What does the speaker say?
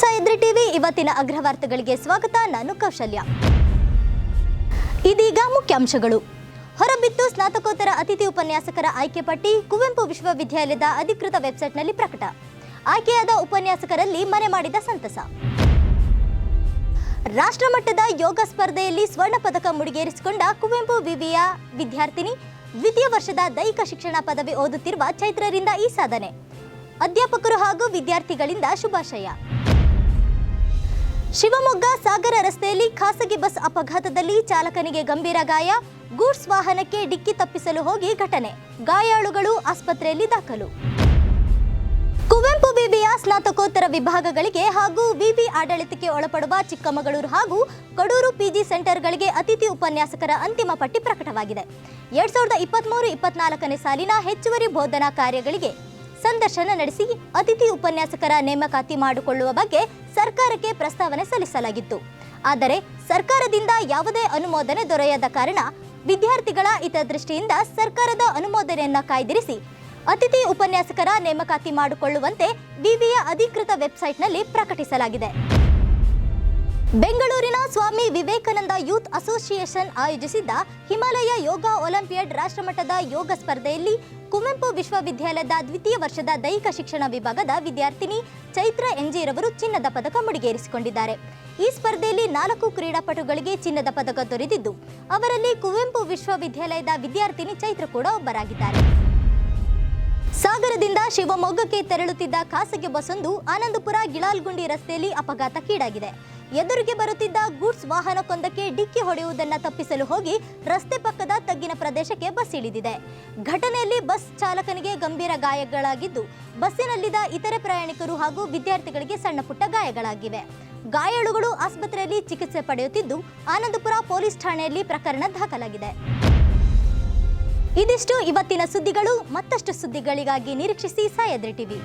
Sahyadri TV, ಇವತ್ತಿನ ಅಗ್ರವಾರ್ತೆಗಳಿಗೆ ಸ್ವಾಗತ. ನಾನು ಕೌಶಲ್ಯ. ಇದೀಗ ಮುಖ್ಯಾಂಶಗಳು. ಹೊರಬಿತ್ತು ಸ್ನಾತಕೋತ್ತರ ಅತಿಥಿ ಉಪನ್ಯಾಸಕರ ಆಯ್ಕೆ ಪಟ್ಟಿ, ಕುವೆಂಪು ವಿಶ್ವವಿದ್ಯಾಲಯದ ಅಧಿಕೃತ ವೆಬ್ಸೈಟ್ನಲ್ಲಿ ಪ್ರಕಟ. ಆಯ್ಕೆಯಾದ ಉಪನ್ಯಾಸಕರಲ್ಲಿ ಮನೆ ಮಾಡಿದ ಸಂತಸ. ರಾಷ್ಟ್ರಮಟ್ಟದ ಯೋಗ ಸ್ಪರ್ಧೆಯಲ್ಲಿ ಸ್ವರ್ಣ ಪದಕ ಮುಡಿಗೇರಿಸಿಕೊಂಡ ಕುವೆಂಪು ವಿವಿಯ ವಿದ್ಯಾರ್ಥಿನಿ, ದ್ವಿತೀಯ ವರ್ಷದ ದೈಹಿಕ ಶಿಕ್ಷಣ ಪದವಿ ಓದುತ್ತಿರುವ ಚೈತ್ರರಿಂದ ಈ ಸಾಧನೆ. ಅಧ್ಯಾಪಕರು ಹಾಗೂ ವಿದ್ಯಾರ್ಥಿಗಳಿಂದ ಶುಭಾಶಯ. ಶಿವಮೊಗ್ಗ ಸಾಗರ ರಸ್ತೆಯಲ್ಲಿ ಖಾಸಗಿ ಬಸ್ ಅಪಘಾತದಲ್ಲಿ ಚಾಲಕನಿಗೆ ಗಂಭೀರ ಗಾಯ. ಗೂಡ್ಸ್ ವಾಹನಕ್ಕೆ ಡಿಕ್ಕಿ ತಪ್ಪಿಸಲು ಹೋಗಿ ಘಟನೆ. ಗಾಯಾಳುಗಳು ಆಸ್ಪತ್ರೆಯಲ್ಲಿ ದಾಖಲು. ಕುವೆಂಪು ವಿವಿಯ ಸ್ನಾತಕೋತ್ತರ ವಿಭಾಗಗಳಿಗೆ ಹಾಗೂ ವಿವಿ ಆಡಳಿತಕ್ಕೆ ಒಳಪಡುವ ಚಿಕ್ಕಮಗಳೂರು ಹಾಗೂ ಕಡೂರು ಪಿಜಿ ಸೆಂಟರ್ಗಳಿಗೆ ಅತಿಥಿ ಉಪನ್ಯಾಸಕರ ಅಂತಿಮ ಪಟ್ಟಿ ಪ್ರಕಟವಾಗಿದೆ. ಎರಡ್ ಸಾವಿರದ ಇಪ್ಪತ್ತ್ಮೂರು ಇಪ್ಪತ್ನಾಲ್ಕನೇ ಸಾಲಿನ ಹೆಚ್ಚುವರಿ ಬೋಧನಾ ಕಾರ್ಯಗಳಿಗೆ ಸಂದರ್ಶನ ನಡೆಸಿ ಅತಿಥಿ ಉಪನ್ಯಾಸಕರ ನೇಮಕಾತಿ ಮಾಡಿಕೊಳ್ಳುವ ಬಗ್ಗೆ ಸರ್ಕಾರಕ್ಕೆ ಪ್ರಸ್ತಾವನೆ ಸಲ್ಲಿಸಲಾಗಿತ್ತು. ಆದರೆ ಸರ್ಕಾರದಿಂದ ಯಾವುದೇ ಅನುಮೋದನೆ ದೊರೆಯದ ಕಾರಣ ವಿದ್ಯಾರ್ಥಿಗಳ ಹಿತದೃಷ್ಟಿಯಿಂದ ಸರ್ಕಾರದ ಅನುಮೋದನೆಯನ್ನ ಕಾಯ್ದಿರಿಸಿ ಅತಿಥಿ ಉಪನ್ಯಾಸಕರ ನೇಮಕಾತಿ ಮಾಡಿಕೊಳ್ಳುವಂತೆ ವಿವಿಯ ಅಧಿಕೃತ ವೆಬ್ಸೈಟ್ನಲ್ಲಿ ಪ್ರಕಟಿಸಲಾಗಿದೆ. ಬೆಂಗಳೂರಿನ ಸ್ವಾಮಿ ವಿವೇಕಾನಂದ ಯೂತ್ ಅಸೋಸಿಯೇಷನ್ ಆಯೋಜಿಸಿದ್ದ ಹಿಮಾಲಯ ಯೋಗ ಒಲಿಂಪಿಯಾಡ್ ರಾಷ್ಟ್ರಮಟ್ಟದ ಯೋಗ ಸ್ಪರ್ಧೆಯಲ್ಲಿ ಕುವೆಂಪು ವಿಶ್ವವಿದ್ಯಾಲಯದ ದ್ವಿತೀಯ ವರ್ಷದ ದೈಹಿಕ ಶಿಕ್ಷಣ ವಿಭಾಗದ ವಿದ್ಯಾರ್ಥಿನಿ ಚೈತ್ರ ಎಂಜಿರವರು ಚಿನ್ನದ ಪದಕ ಮುಡಿಗೇರಿಸಿಕೊಂಡಿದ್ದಾರೆ. ಈ ಸ್ಪರ್ಧೆಯಲ್ಲಿ ನಾಲ್ಕು ಕ್ರೀಡಾಪಟುಗಳಿಗೆ ಚಿನ್ನದ ಪದಕ ದೊರೆತಿದ್ದು, ಅವರಲ್ಲಿ ಕುವೆಂಪು ವಿಶ್ವವಿದ್ಯಾಲಯದ ವಿದ್ಯಾರ್ಥಿನಿ ಚೈತ್ರ ಕೂಡ ಒಬ್ಬರಾಗಿದ್ದಾರೆ. ಸಾಗರದಿಂದ ಶಿವಮೊಗ್ಗಕ್ಕೆ ತೆರಳುತ್ತಿದ್ದ ಖಾಸಗಿ ಬಸ್ಸೊಂದು ಆನಂದಪುರ ಗಿಳಾಲ್ಗುಂಡಿ ರಸ್ತೆಯಲ್ಲಿ ಅಪಘಾತಕ್ಕೀಡಾಗಿದೆ. ಎದುರಿಗೆ ಬರುತ್ತಿದ್ದ ಗೂಡ್ಸ್ ವಾಹನಕ್ಕೊಂದಕ್ಕೆ ಡಿಕ್ಕಿ ಹೊಡೆಯುವುದನ್ನು ತಪ್ಪಿಸಲು ಹೋಗಿ ರಸ್ತೆ ಪಕ್ಕದ ತಗ್ಗಿನ ಪ್ರದೇಶಕ್ಕೆ ಬಸ್ ಇಳಿದಿದೆ. ಘಟನೆಯಲ್ಲಿ ಬಸ್ ಚಾಲಕನಿಗೆ ಗಂಭೀರ ಗಾಯಗಳಾಗಿದ್ದು, ಬಸ್ಸಿನಲ್ಲಿದ್ದ ಇತರೆ ಪ್ರಯಾಣಿಕರು ಹಾಗೂ ವಿದ್ಯಾರ್ಥಿಗಳಿಗೆ ಸಣ್ಣ ಪುಟ್ಟ ಗಾಯಗಳಾಗಿವೆ. ಗಾಯಾಳುಗಳು ಆಸ್ಪತ್ರೆಯಲ್ಲಿ ಚಿಕಿತ್ಸೆ ಪಡೆಯುತ್ತಿದ್ದು, ಆನಂದಪುರ ಪೊಲೀಸ್ ಠಾಣೆಯಲ್ಲಿ ಪ್ರಕರಣ ದಾಖಲಾಗಿದೆ. ಇದಿಷ್ಟು ಇವತ್ತಿನ ಸುದ್ದಿಗಳು. ಮತ್ತಷ್ಟು ಸುದ್ದಿಗಳಿಗಾಗಿ ನಿರೀಕ್ಷಿಸಿ ಸಹ್ಯಾದ್ರಿ ಟಿವಿ.